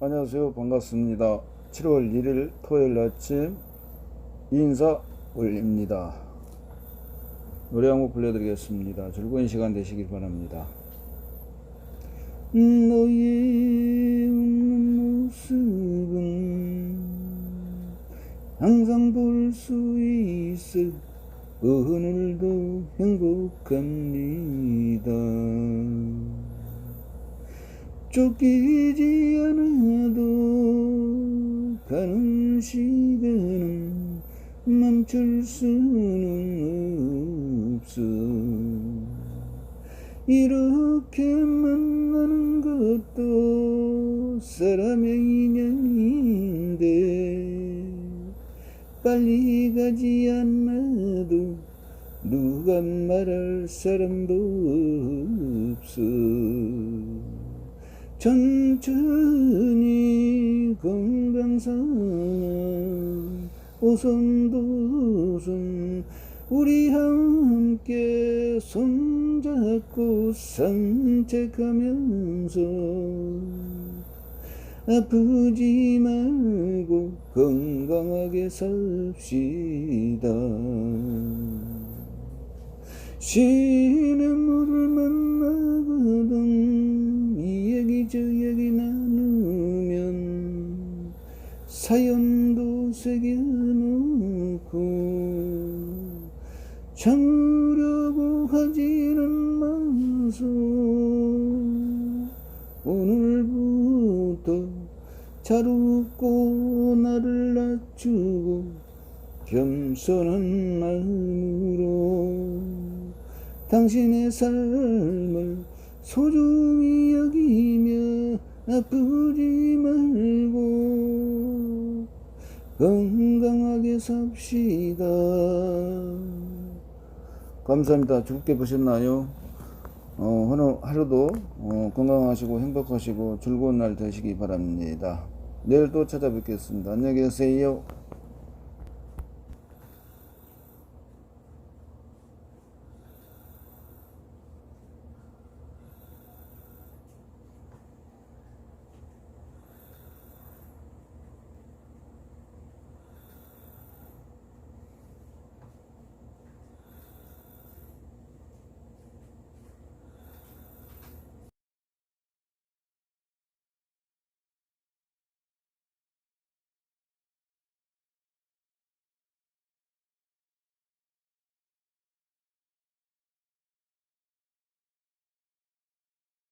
안녕하세요. 반갑습니다. 7월 1일 토요일 아침 인사 올립니다. 노래 한 곡 불러드리겠습니다. 즐거운 시간 되시길 바랍니다. 너의 웃는 모습은 항상 볼 수 있어 오늘도 행복합니다. 쫓기지 않아도 가는 시간은 멈출 수는 없어. 이렇게 만나는 것도 사람의 인연인데 빨리 가지 않아도 누가 말할 사람도 없어 천천히 건강상은 오손도손 우리 함께 손잡고 산책하면서 아프지 말고 건강하게 삽시다. 시냇물을 만 얘기 나누면 사연도 새겨놓고 참으려고 하지는 마소. 오늘부터 잘 웃고 나를 낮추고 겸손한 마음으로 당신의 삶을 소중히 여기며 아프지 말고 건강하게 삽시다. 감사합니다. 즐겁게 보셨나요? 어, 하루도 어, 건강하시고 행복하시고 즐거운 날 되시기 바랍니다. 내일 또 찾아뵙겠습니다. 안녕히 계세요.